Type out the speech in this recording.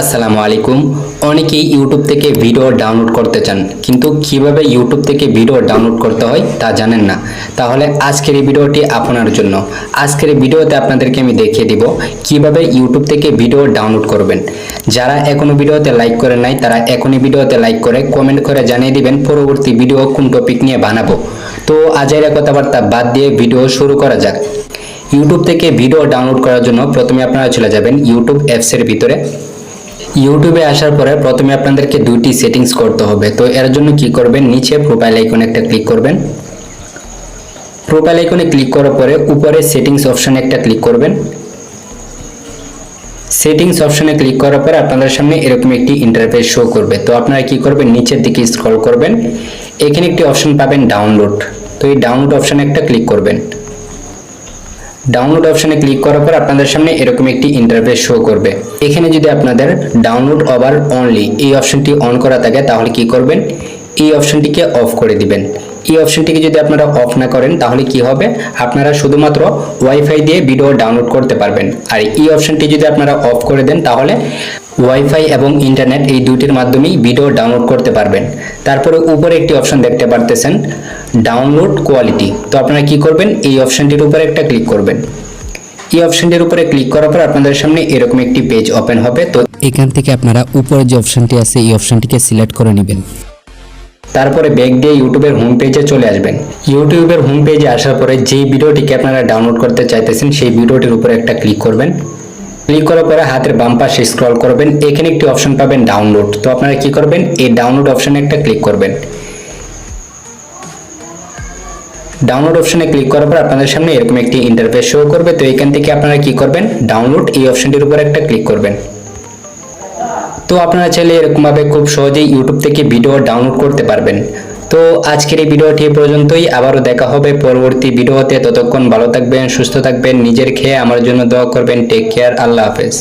আসসালামু আলাইকুম। অনেকেই ইউটিউব থেকে ভিডিও ডাউনলোড করতে চান, কিন্তু কীভাবে ইউটিউব থেকে ভিডিও ডাউনলোড করতে হয় তা জানেন না। তাহলে আজকের এই ভিডিওটি আপনার জন্য। আজকের এই ভিডিওতে আপনাদেরকে আমি দেখিয়ে দিব কীভাবে ইউটিউব থেকে ভিডিও ডাউনলোড করবেন। যারা এখনও ভিডিওতে লাইক করেন নাই, তারা এখনই ভিডিওতে লাইক করে কমেন্ট করে জানিয়ে দিবেন পরবর্তী ভিডিও কোন টপিক নিয়ে বানাবো। তো আজের কথাবার্তা বাদ দিয়ে ভিডিও শুরু করা যাক। ইউটিউব থেকে ভিডিও ডাউনলোড করার জন্য প্রথমে আপনারা চলে যাবেন ইউটিউব অ্যাপসের ভিতরে। ইউটিউবে আসার পরে প্রথমে আপনাদেরকে দুইটি সেটিংস করতে হবে। তো এর জন্য কি করবেন? নিচে প্রোফাইল আইকনে একটা ক্লিক করবেন। প্রোফাইল আইকনে ক্লিক করার পরে উপরে সেটিংস অপশনে একটা ক্লিক করবেন। সেটিংস অপশনে ক্লিক করার পরে আপনাদের সামনে এরকম একটি ইন্টারফেস শো করবে। তো আপনারা কি করবেন? নিচের দিকে স্ক্রল করবেন। এখানে একটি অপশন পাবেন ডাউনলোড তো এই ডাউনলোড অপশনে একটা ক্লিক করবেন। ডাউনলোড অপশনে ক্লিক করার পর আপনাদের সামনে এরকম একটি ইন্টারফেস শো করবে। এখানে যদি আপনাদের ডাউনলোড ওভার অনলি এই অপশনটি অন করা থাকে, তাহলে কি করবেন? এই অপশনটিকে অফ করে দিবেন। এই অপশনটিকে যদি আপনারা অফ না করেন, তাহলে কি হবে? আপনারা শুধুমাত্র ওয়াইফাই দিয়ে ভিডিও ডাউনলোড করতে পারবেন। আর এই অপশনটি যদি আপনারা অফ করে দেন, তাহলে ওয়াইফাই এবং ইন্টারনেট এই দুটির মাধ্যমেই ভিডিও ডাউনলোড করতে পারবেন। তারপরে উপরে একটি অপশন দেখতে পারতেছেন ডাউনলোড কোয়ালিটি তো আপনারা কি করবেন? এই অপশনটির উপরে একটা ক্লিক করবেন। এই অপশনটির উপরে ক্লিক করার পর আপনাদের সামনে এরকম একটি পেজ ওপেন হবে। তো এখান থেকে আপনারা উপরে যে অপশনটি আছে, এই অপশনটিকে সিলেক্ট করে নেবেন। তারপরে ব্যাক দিয়ে ইউটিউবের হোম পেজে চলে আসবেন। ইউটিউবের হোম পেজে আসার পরে যেই ভিডিওটিকে আপনারা ডাউনলোড করতে চাইতেছেন, সেই ভিডিওটির উপরে একটা ক্লিক করবেন। ক্লিক করার পরে হাতের বাম পাশে স্ক্রল করবেন। এখানে একটি অপশন পাবেন ডাউনলোড তো আপনারা কি করবেন? এই ডাউনলোড অপশনে একটা ক্লিক করবেন। ডাউনলোড অপশনে ক্লিক করার পর আপনাদের সামনে এরকম একটি ইন্টারফেস শো করবে। তো এখান থেকে আপনারা কি করবেন? ডাউনলোড এই অপশনটির উপর একটা ক্লিক করবেন। তো আপনারা চাইলে এরকমভাবে খুব সহজেই ইউটিউব থেকে ভিডিও ডাউনলোড করতে পারবেন। তো আজকের এই ভিডিওটি পর্যন্তই। আবারও দেখা হবে পরবর্তী ভিডিওতে। ততক্ষণ ভালো থাকবেন, সুস্থ থাকবেন, নিজের খেয়ে আমার জন্য দোয়া করবেন। টেক কেয়ার আল্লাহ হাফেজ।